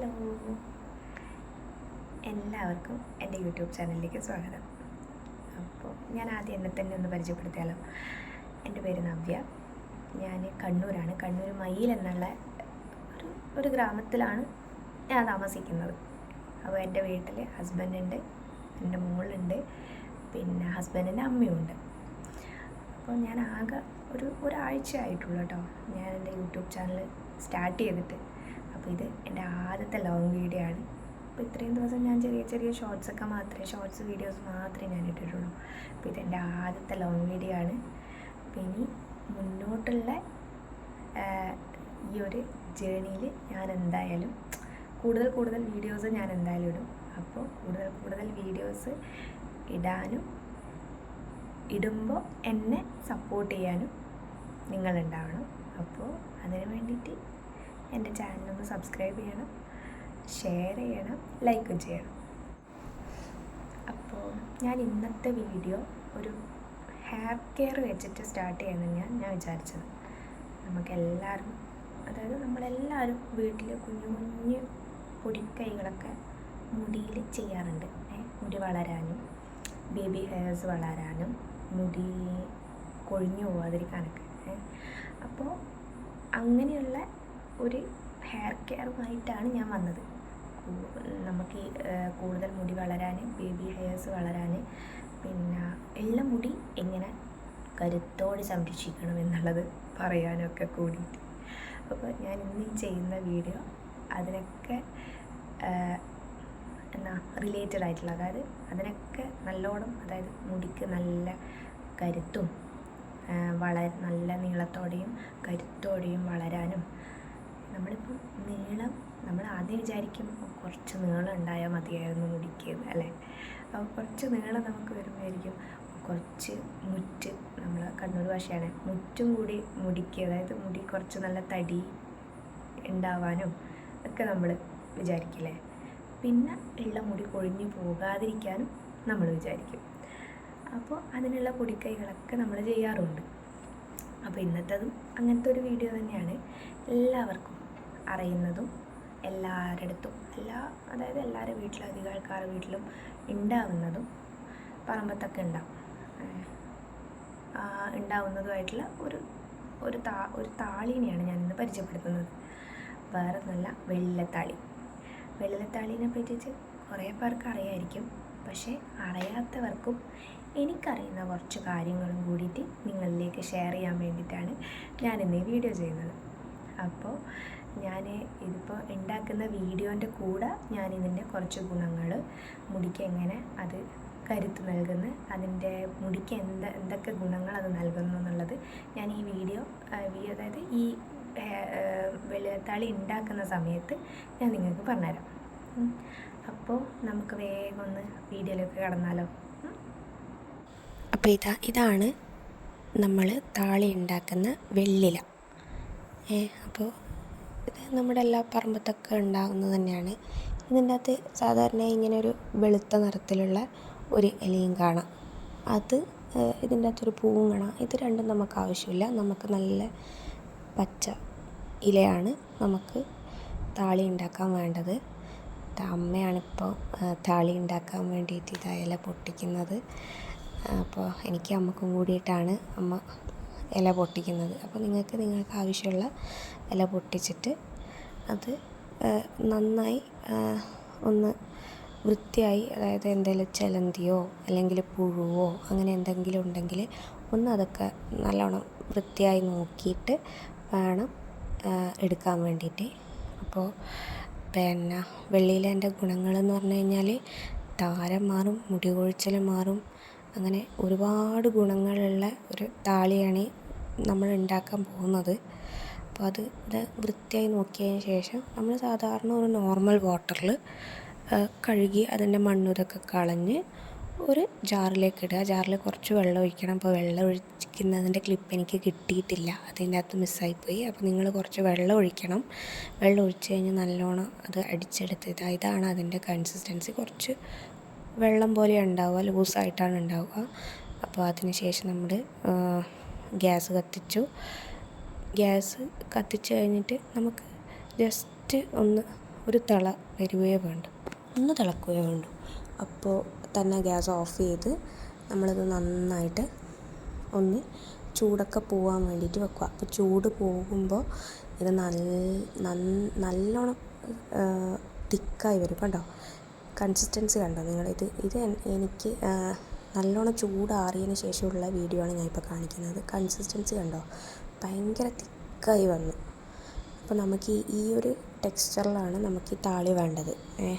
Hello. എല്ലാവർക്കും എന്റെ YouTube ചാനലിലേക്ക് സ്വാഗതം. അപ്പോൾ ഞാൻ ആദ്യം എന്നെ തന്നെ ഒന്ന് പരിചയപ്പെടുത്തിയാലോ. എന്റെ പേര് നവ്യ. ഞാൻ കണ്ണൂരാണ്. കണ്ണൂർ മയിൽ എന്നുള്ള ഒരു ഒരു ഗ്രാമത്തിലാണ് ഞാൻ താമസിക്കുന്നത്. അപ്പോൾ എന്റെ വീട്ടിൽ ഹസ്ബൻഡുണ്ട് എന്റെ മോളുണ്ട് പിന്നെ ഹസ്ബൻഡിന്റെ അമ്മയുണ്ട്. അപ്പോൾ ഞാൻ ആകെ ഒരു ഒരാഴ്ച ആയിട്ടുള്ളൂ കേട്ടോ ഞാൻ എന്റെ യൂട്യൂബ് ചാനൽ സ്റ്റാർട്ട് ചെയ്തിട്ട്. അപ്പോൾ ഇത് എന്റെ ആദ്യത്തെ ലോങ് വീഡിയോ ആണ്. അപ്പോൾ ഇത്രയും ദിവസം ഞാൻ ചെറിയ ചെറിയ ഷോർട്സ് ഒക്കെ മാത്രമേ ഷോർട്സ് വീഡിയോസ് മാത്രമേ ഞാൻ ഇട്ടിട്ടുള്ളൂ. അപ്പോൾ ഇതെന്റെ ആദ്യത്തെ ലോങ് വീഡിയോ ആണ്. അപ്പോൾ ഇനി മുന്നോട്ടുള്ള ഈ ഒരു ജേണിയിൽ ഞാൻ എന്തായാലും കൂടുതൽ കൂടുതൽ വീഡിയോസ് ഞാൻ എന്തായാലും ഇടും. അപ്പോൾ കൂടുതൽ കൂടുതൽ വീഡിയോസ് ഇടാനും ഇടുമ്പോൾ എന്നെ സപ്പോർട്ട് ചെയ്യാനും നിങ്ങളുണ്ടാവണം. അപ്പോൾ അതിന് വേണ്ടിയിട്ട് എന്റെ ചാനലൊന്ന് സബ്സ്ക്രൈബ് ചെയ്യണം ഷെയർ ചെയ്യണം ലൈക്ക് ചെയ്യണം. അപ്പോൾ ഞാൻ ഇന്നത്തെ വീഡിയോ ഒരു ഹെയർ കെയർ വെച്ചിട്ട് സ്റ്റാർട്ട് ചെയ്യാമെന്ന് ഞാൻ ഞാൻ വിചാരിച്ചത്. നമുക്കെല്ലാവരും അതായത് നമ്മളെല്ലാവരും വീട്ടിൽ കുഞ്ഞു കുഞ്ഞു പൊടിക്കൈകളൊക്കെ മുടിയിൽ ചെയ്യാറുണ്ട്. മുടി വളരാനും ബേബി ഹെയർസ് വളരാനും മുടി കൊഴിഞ്ഞു പോവാതിരിക്കാനൊക്കെ. അപ്പോൾ അങ്ങനെയുള്ള ഒരു ഹെയർ കെയറുമായിട്ടാണ് ഞാൻ വന്നത്. നമുക്ക് കൂടുതൽ മുടി വളരാൻ ബേബി ഹെയർസ് വളരാൻ പിന്നെ എല്ലാ മുടി എങ്ങനെ കരുത്തോടെ സംരക്ഷിക്കണം എന്നുള്ളത് പറയാനൊക്കെ കൂടിയിട്ട്. അപ്പോൾ ഞാൻ ഇന്ന് ചെയ്യുന്ന വീഡിയോ അതിനൊക്കെ എന്നാ റിലേറ്റഡ് ആയിട്ടുള്ള അതായത് അതിനൊക്കെ നല്ലോണം അതായത് മുടിക്ക് നല്ല കരുത്തും വളരെ വള നല്ല നീളത്തോടെയും കരുത്തോടെയും വളരാനും നമ്മളിപ്പോൾ നീളം നമ്മൾ ആദ്യം വിചാരിക്കും കുറച്ച് നീളം ഉണ്ടായാൽ മതിയായിരുന്നു മുടിക്ക് അല്ലേ? അപ്പോൾ കുറച്ച് നീളം നമുക്ക് വരുമ്പോഴായിരിക്കും കുറച്ച് മുറ്റ് നമ്മൾ കണ്ണൂർ ഭാഷയാണ്. മുറ്റും കൂടി മുടിക്ക് അതായത് മുടി കുറച്ച് നല്ല തടി ഉണ്ടാവാനും ഒക്കെ നമ്മൾ വിചാരിക്കില്ലേ? പിന്നെ ഉള്ള മുടി കൊഴിഞ്ഞു പോകാതിരിക്കാനും നമ്മൾ വിചാരിക്കും. അപ്പോൾ അതിനുള്ള പൊടിക്കൈകളൊക്കെ നമ്മൾ ചെയ്യാറുണ്ട്. അപ്പോൾ ഇന്നത്തതും അങ്ങനത്തെ ഒരു വീഡിയോ തന്നെയാണ്. എല്ലാവർക്കും അറിയുന്നതും എല്ലാവരുടെ അടുത്തും എല്ലാ അതായത് എല്ലാവരുടെ വീട്ടിലും അധികം ആൾക്കാരുടെ വീട്ടിലും ഉണ്ടാവുന്നതും പറമ്പത്തൊക്കെ ഉണ്ടാവും ഉണ്ടാവുന്നതുമായിട്ടുള്ള ഒരു ഒരു താ ഒരു താളീനെയാണ് ഞാനിന്ന് പരിചയപ്പെടുത്തുന്നത്. വേറെ ഒന്നുമല്ല വെള്ളത്താളി. വെള്ളത്താളീനെ പറ്റിയിട്ട് കുറേ പേർക്ക് അറിയായിരിക്കും പക്ഷേ അറിയാത്തവർക്കും എനിക്കറിയുന്ന കുറച്ച് കാര്യങ്ങളും കൂടിയിട്ട് നിങ്ങളിലേക്ക് ഷെയർ ചെയ്യാൻ വേണ്ടിയിട്ടാണ് ഞാനിന്ന് ഈ വീഡിയോ ചെയ്യുന്നത്. അപ്പോൾ ഞാൻ ഇതിപ്പോൾ ഉണ്ടാക്കുന്ന വീഡിയോന്റെ കൂടെ ഞാൻ ഇതിന്റെ കുറച്ച് ഗുണങ്ങൾ മുടിക്ക് എങ്ങനെ അത് കരുത്ത് നൽകുന്ന അതിന്റെ മുടിക്ക് എന്ത് എന്തൊക്കെ ഗുണങ്ങൾ അത് നൽകുന്നു എന്നുള്ളത് ഞാൻ ഈ വീഡിയോ അതായത് ഈ വെളുത്താളി ഉണ്ടാക്കുന്ന സമയത്ത് ഞാൻ നിങ്ങൾക്ക് പറഞ്ഞുതരാം. അപ്പോൾ നമുക്ക് വേഗം ഒന്ന് വീഡിയോയിലേക്ക് കടന്നാലോ? അപ്പോൾ ഇതാ ഇതാണ് നമ്മൾ താളി ഉണ്ടാക്കുന്ന വെള്ളില. അപ്പോൾ ഇത് നമ്മുടെ എല്ലാ പറമ്പത്തൊക്കെ ഉണ്ടാകുന്നത് തന്നെയാണ്. ഇതിന്റെ അകത്ത് സാധാരണ ഇങ്ങനെ ഒരു വെളുത്ത നിറത്തിലുള്ള ഒരു ഇലയും കാണാം. അത് ഇതിന്റെ അകത്തൊരു പൂവും കാണാം. ഇത് രണ്ടും നമുക്ക് ആവശ്യമില്ല. നമുക്ക് നല്ല പച്ച ഇലയാണ് നമുക്ക് താളി ഉണ്ടാക്കാൻ വേണ്ടത്. അമ്മയാണിപ്പോൾ താളി ഉണ്ടാക്കാൻ വേണ്ടിയിട്ട് ഇതാ ഇല പൊട്ടിക്കുന്നത്. അപ്പോൾ എനിക്ക് അമ്മക്കും കൂടിയിട്ടാണ് അമ്മ ഇല പൊട്ടിക്കുന്നത്. അപ്പോൾ നിങ്ങൾക്ക് നിങ്ങൾക്ക് ആവശ്യമുള്ള ഇല പൊട്ടിച്ചിട്ട് അത് നന്നായി ഒന്ന് വൃത്തിയായി അതായത് എന്തെങ്കിലും ചിലന്തിയോ അല്ലെങ്കിൽ പുഴുവോ അങ്ങനെ എന്തെങ്കിലും ഉണ്ടെങ്കിൽ ഒന്ന് അതൊക്കെ നല്ലോണം വൃത്തിയായി നോക്കിയിട്ട് വേണം എടുക്കാൻ വേണ്ടിയിട്ട്. അപ്പോൾ പിന്നെ വെള്ളിയിലേന്റെ ഗുണങ്ങളെന്ന് പറഞ്ഞു കഴിഞ്ഞാൽ താരം മാറും മുടി കൊഴിച്ചിൽ മാറും അങ്ങനെ ഒരുപാട് ഗുണങ്ങളുള്ള ഒരു താളിയാണ് നമ്മൾ ഉണ്ടാക്കാൻ പോകുന്നത്. അപ്പോൾ അത് ഇത് വൃത്തിയായി നോക്കിയതിന് ശേഷം നമ്മൾ സാധാരണ ഒരു നോർമൽ വാട്ടറിൽ കഴുകി അതിന്റെ മണ്ണുതൊക്കെ കളഞ്ഞ് ഒരു ജാറിലേക്ക് ഇടുക. ജാറിൽ കുറച്ച് വെള്ളം ഒഴിക്കണം. അപ്പോൾ വെള്ളം ഒഴിക്കുന്നതിന്റെ ക്ലിപ്പ് എനിക്ക് കിട്ടിയിട്ടില്ല. അതിന്റെ അകത്ത് മിസ്സായിപ്പോയി അപ്പോൾ നിങ്ങൾ കുറച്ച് വെള്ളം ഒഴിക്കണം. വെള്ളം ഒഴിച്ച് കഴിഞ്ഞ് നല്ലോണം അത് അടിച്ചെടുത്ത് ഇതാ ഇതാണ് അതിന്റെ കൺസിസ്റ്റൻസി കുറച്ച് വെള്ളം പോലെ ഉണ്ടാവുക ലൂസായിട്ടാണ് ഉണ്ടാവുക. അപ്പോൾ അതിന് ശേഷം നമ്മൾ ഗ്യാസ് കത്തിച്ചു. ഗ്യാസ് കത്തിച്ച് കഴിഞ്ഞിട്ട് നമുക്ക് ജസ്റ്റ് ഒന്ന് ഒരു തിള വരുകയോ വേണ്ടു. ഒന്ന് തിളക്കുകയോ വേണ്ടു. അപ്പോൾ തന്നെ ഗ്യാസ് ഓഫ് ചെയ്ത് നമ്മളിത് നന്നായിട്ട് ഒന്ന് ചൂടൊക്കെ പോകാൻ വേണ്ടിയിട്ട് വെക്കുക. അപ്പോൾ ചൂട് പോകുമ്പോൾ ഇത് നല്ല നല്ലോണം തിക്കായി വരും കണ്ടോ കൺസിസ്റ്റൻസി കണ്ടോ? നിങ്ങൾ ഇത് എനിക്ക് നല്ലോണം ചൂടാറിയതിന് ശേഷമുള്ള വീഡിയോ ആണ് ഞാനിപ്പോൾ കാണിക്കുന്നത്. കൺസിസ്റ്റൻസി കണ്ടോ? ഭയങ്കര തിക്കായി വന്നു. അപ്പോൾ നമുക്ക് ഈ- ഒരു ടെക്സ്ചറിലാണ് നമുക്ക് ഈ താളി വേണ്ടത്.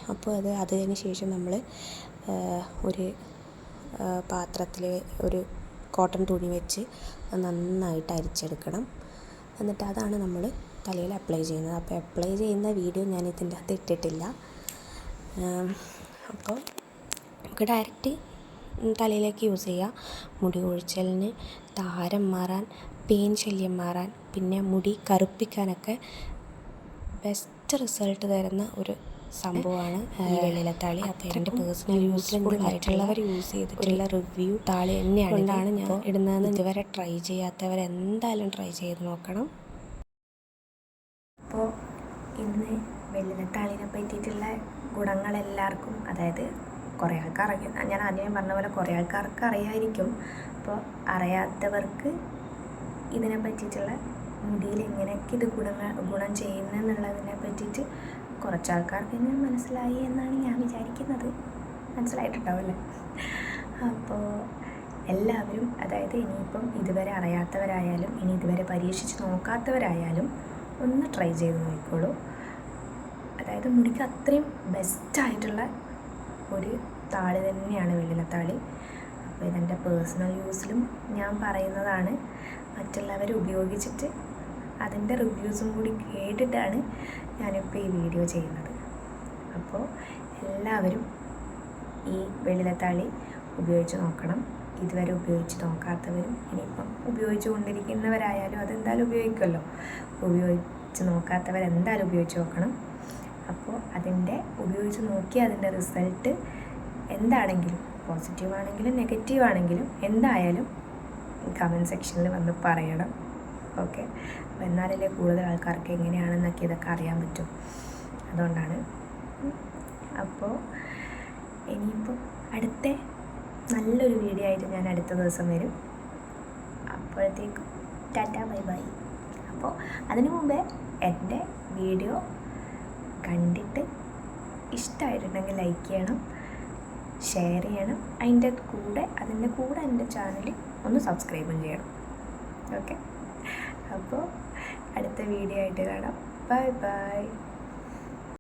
അപ്പോൾ അത് അതിന് ശേഷം നമ്മൾ ഒരു പാത്രത്തിൽ ഒരു കോട്ടൺ തുണി വെച്ച് നന്നായിട്ട് അരിച്ചെടുക്കണം. എന്നിട്ട് അതാണ് നമ്മൾ തലയിൽ അപ്ലൈ ചെയ്യുന്നത്. അപ്പോൾ അപ്ലൈ ചെയ്യുന്ന വീഡിയോ ഞാൻ ഇതിന്റെ അകത്ത് ഇട്ടിട്ടില്ല. അപ്പോൾ നമുക്ക് ഡയറക്റ്റ് തലയിലേക്ക് യൂസ് ചെയ്യാം. മുടി ഒഴിച്ചലിന് താരം മാറാൻ പെയിൻ ശല്യം മാറാൻ പിന്നെ മുടി കറുപ്പിക്കാനൊക്കെ ബെസ്റ്റ് റിസൾട്ട് തരുന്ന ഒരു സംഭവമാണ് ഈ വെള്ളിലത്താളി അപ്പോൾ എന്റെ പേഴ്സണൽ യൂസിൽ ആയിട്ടുള്ളവർ യൂസ് ചെയ്തിട്ടുള്ള റിവ്യൂ താളി തന്നെയാണ്. ഞാൻ ഇടുന്നതെന്ന് ഇതുവരെ ട്രൈ ചെയ്യാത്തവർ എന്തായാലും ട്രൈ ചെയ്ത് നോക്കണം അപ്പോൾ ഇന്ന് പറ്റിയിട്ടുള്ള പറ്റിയിട്ടുള്ള ഗുണങ്ങളെല്ലാവർക്കും അതായത് കുറേ ആൾക്കാർ അറിയാം. ഞാൻ ആദ്യമേ പറഞ്ഞ പോലെ കുറേ ആൾക്കാർക്ക് അറിയായിരിക്കും. അപ്പോൾ അറിയാത്തവർക്ക് ഇതിനെ പറ്റിയിട്ടുള്ള മുടിയിൽ എങ്ങനെയൊക്കെ ഇത് ഗുണങ്ങൾ ഗുണം ചെയ്യുന്നെന്നുള്ളതിനെ പറ്റിയിട്ട് കുറച്ച് ആൾക്കാർക്ക് തന്നെ മനസ്സിലായി എന്നാണ് ഞാൻ വിചാരിക്കുന്നത്. മനസ്സിലായിട്ടുണ്ടാവുമല്ലേ? അപ്പോൾ എല്ലാവരും അതായത് ഇനിയിപ്പം ഇതുവരെ അറിയാത്തവരായാലും ഇനി ഇതുവരെ പരീക്ഷിച്ച് നോക്കാത്തവരായാലും ഒന്ന് ട്രൈ ചെയ്ത് നോക്കിക്കോളൂ. അതായത് മുടിക്ക് അത്രയും ബെസ്റ്റായിട്ടുള്ള ഒരു താളി തന്നെയാണ് വെള്ളിലത്താളി അപ്പോൾ ഇതെന്റെ പേഴ്സണൽ യൂസിലും ഞാൻ പറയുന്നതാണ്. മറ്റുള്ളവർ ഉപയോഗിച്ചിട്ട് അതിന്റെ റിവ്യൂസും കൂടി കേട്ടിട്ടാണ് ഞാനിപ്പോൾ ഈ വീഡിയോ ചെയ്യുന്നത്. അപ്പോൾ എല്ലാവരും ഈ വെള്ളിലത്താളി ഉപയോഗിച്ച് നോക്കണം. ഇതുവരെ ഉപയോഗിച്ച് നോക്കാത്തവരും ഇനിയിപ്പം ഉപയോഗിച്ചു കൊണ്ടിരിക്കുന്നവരായാലും അതെന്തായാലും ഉപയോഗിക്കുമല്ലോ. ഉപയോഗിച്ച് നോക്കാത്തവരെന്തായാലും ഉപയോഗിച്ച് നോക്കണം. അതിന്റെ ഉപയോഗിച്ച് നോക്കി അതിന്റെ റിസൾട്ട് എന്താണെങ്കിലും പോസിറ്റീവ് ആണെങ്കിലും നെഗറ്റീവ് ആണെങ്കിലും എന്തായാലും കമന്റ് സെക്ഷനിൽ വന്ന് പറയണം. ഓക്കെ അപ്പോൾ എന്നാലല്ലേ കൂടുതൽ ആൾക്കാർക്ക് എങ്ങനെയാണെന്നൊക്കെ ഇതൊക്കെ അറിയാൻ പറ്റും. അതുകൊണ്ടാണ്. അപ്പോൾ ഇനിയിപ്പോൾ അടുത്ത നല്ലൊരു വീഡിയോ ആയിട്ട് ഞാൻ അടുത്ത ദിവസം വരും. അപ്പോഴത്തേക്കും ടാറ്റ ബൈ ബൈ. അപ്പോൾ അതിനു മുമ്പേ എന്റെ വീഡിയോ ഇഷ്ടമായിട്ടുണ്ടെങ്കിൽ ലൈക്ക് ചെയ്യണം ഷെയർ ചെയ്യണം അതിന്റെ കൂടെ അതിന്റെ കൂടെ എന്റെ ചാനൽ ഒന്ന് സബ്സ്ക്രൈബും ചെയ്യണം. ഓക്കെ അപ്പോൾ അടുത്ത വീഡിയോ ആയിട്ട് കാണാം. Bye bye